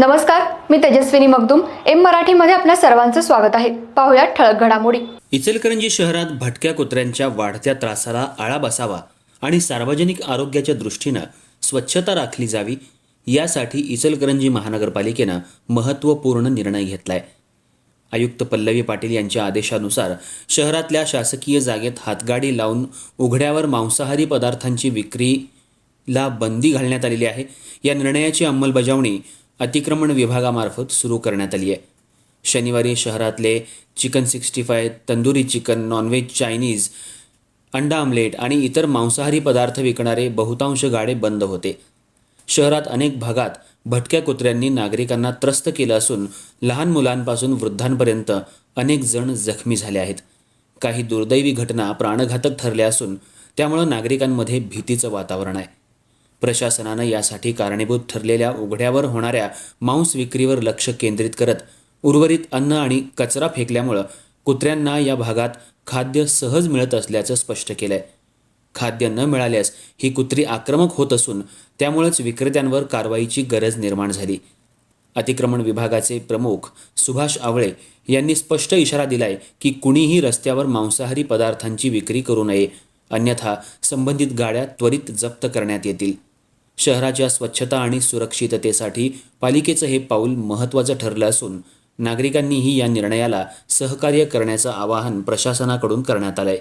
नमस्कार मी तेजस्विनी मगदुम. एम मराठीमध्ये आपल्या सर्वांचं स्वागत आहे. पाहुयात ठळक घडामोडी. इचलकरंजी शहरात भटक्या कुत्र्यांच्या वाढत्या त्रासाला आळा बसावा आणि सार्वजनिक आरोग्याच्या दृष्टीनं स्वच्छता राखली जावी यासाठी इचलकरंजी महानगरपालिकेनं महत्त्वपूर्ण निर्णय घेतलाय. आयुक्त पल्लवी पाटील यांच्या आदेशानुसार शहरातल्या शासकीय जागेत हातगाडी लावून उघड्यावर मांसाहारी पदार्थांची विक्रीला बंदी घालण्यात आलेली आहे. या निर्णयाची अंमलबजावणी अतिक्रमण विभागामार्फत सुरू करण्यात आली आहे. शनिवारी शहरातले chicken sixty five tandoori chicken non veg Chinese अंडा आमलेट आणि इतर मांसाहारी पदार्थ विकणारे बहुतांश गाडे बंद होते. शहरात अनेक भागात भटक्या कुत्र्यांनी नागरिकांना त्रस्त केलं असून लहान मुलांपासून वृद्धांपर्यंत अनेक जण जखमी झाले आहेत. काही दुर्दैवी घटना प्राणघातक ठरल्या असून त्यामुळं नागरिकांमध्ये भीतीचं वातावरण आहे. प्रशासनानं यासाठी कारणीभूत ठरलेल्या उघड्यावर होणाऱ्या मांस विक्रीवर लक्ष केंद्रित करत उर्वरित अन्न आणि कचरा फेकल्यामुळं कुत्र्यांना या भागात खाद्य सहज मिळत असल्याचं स्पष्ट केलंय. खाद्य न मिळाल्यास ही कुत्री आक्रमक होत असून त्यामुळेच विक्रेत्यांवर कारवाईची गरज निर्माण झाली. अतिक्रमण विभागाचे प्रमुख सुभाष आवळे यांनी स्पष्ट इशारा दिलाय की कुणीही रस्त्यावर मांसाहारी पदार्थांची विक्री करू नये अन्यथा संबंधित गाड्या त्वरित जप्त करण्यात येतील. शहराच्या स्वच्छता आणि सुरक्षिततेसाठी पालिकेचं हे पाऊल महत्त्वाचं ठरलं असून नागरिकांनीही या निर्णयाला सहकार्य करण्याचं आवाहन प्रशासनाकडून करण्यात आलंय.